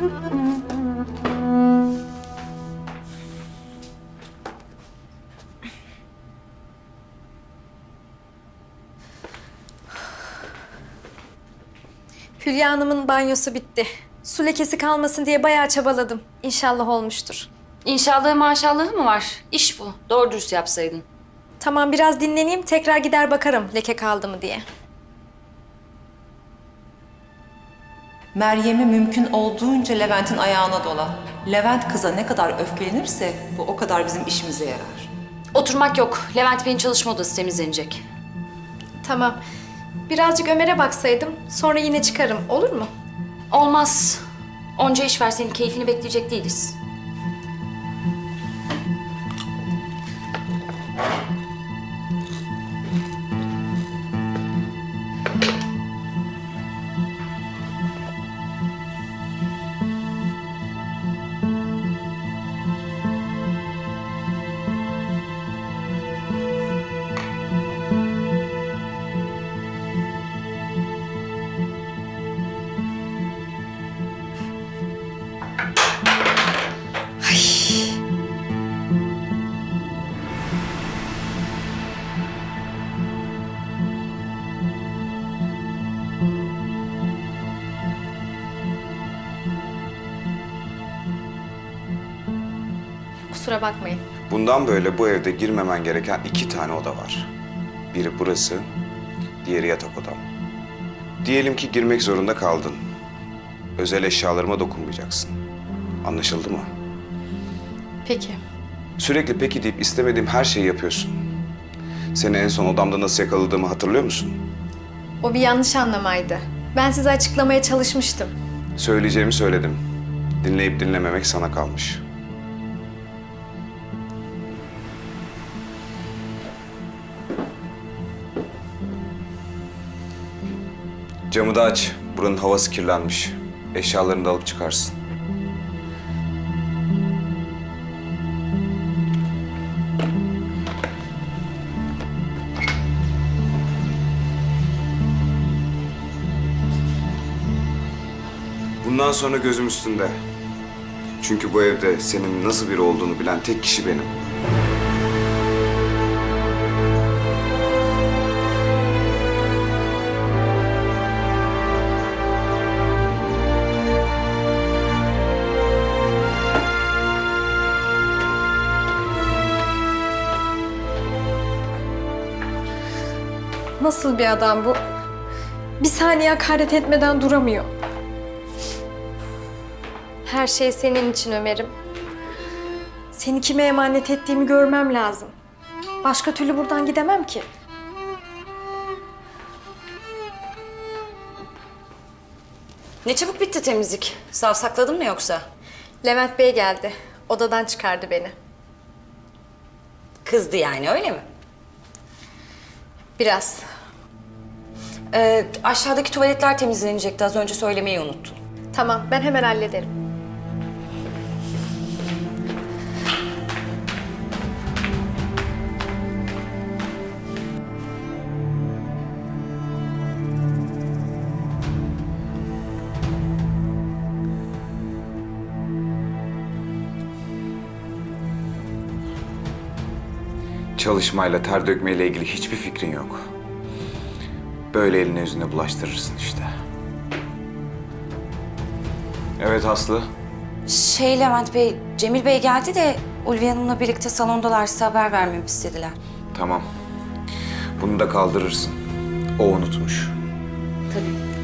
Hülya Hanım'ın banyosu bitti. Su lekesi kalmasın diye bayağı çabaladım. İnşallah olmuştur. İnşallahı maşallahı mı var? İş bu. Doğru dürüst yapsaydın. Tamam biraz dinleneyim tekrar gider bakarım leke kaldı mı diye. Meryem'i mümkün olduğunca Levent'in ayağına dola. Levent kıza ne kadar öfkelenirse bu o kadar bizim işimize yarar. Oturmak yok. Levent Bey'in çalışma odası temizlenecek. Tamam. Birazcık Ömer'e baksaydım sonra yine çıkarım olur mu? Olmaz. Onca iş var senin keyfini bekleyecek değiliz. Kusura bakmayın. Bundan böyle bu evde girmemen gereken iki tane oda var. Biri burası, diğeri yatak odam. Diyelim ki girmek zorunda kaldın. Özel eşyalarıma dokunmayacaksın. Anlaşıldı mı? Peki. Sürekli peki deyip istemediğim her şeyi yapıyorsun. Seni en son odamda nasıl yakaladığımı hatırlıyor musun? O bir yanlış anlamaydı. Ben size açıklamaya çalışmıştım. Söyleyeceğimi söyledim. Dinleyip dinlememek sana kalmış. Camı da aç. Buranın havası kirlenmiş. Eşyalarını da alıp çıkarsın. Bundan sonra gözüm üstünde. Çünkü bu evde senin nasıl biri olduğunu bilen tek kişi benim. Nasıl bir adam bu? Bir saniye hakaret etmeden duramıyor. Her şey senin için Ömer'im. Seni kime emanet ettiğimi görmem lazım. Başka türlü buradan gidemem ki. Ne çabuk bitti temizlik. Savsakladın mı yoksa? Levent Bey geldi. Odadan çıkardı beni. Kızdı yani öyle mi? Biraz. Ee, aşağıdaki tuvaletler temizlenecekti. Az önce söylemeyi unuttum. Tamam, ben hemen hallederim. Çalışmayla, ter dökmeyle ilgili hiçbir fikrin yok. Böyle eline yüzüne bulaştırırsın işte. Evet Aslı. Şey Levent Bey, Cemil Bey geldi de Ulviye Hanım'la birlikte salondalar size haber vermemi istediler. Tamam. Bunu da kaldırırsın. O unutmuş. Tabii.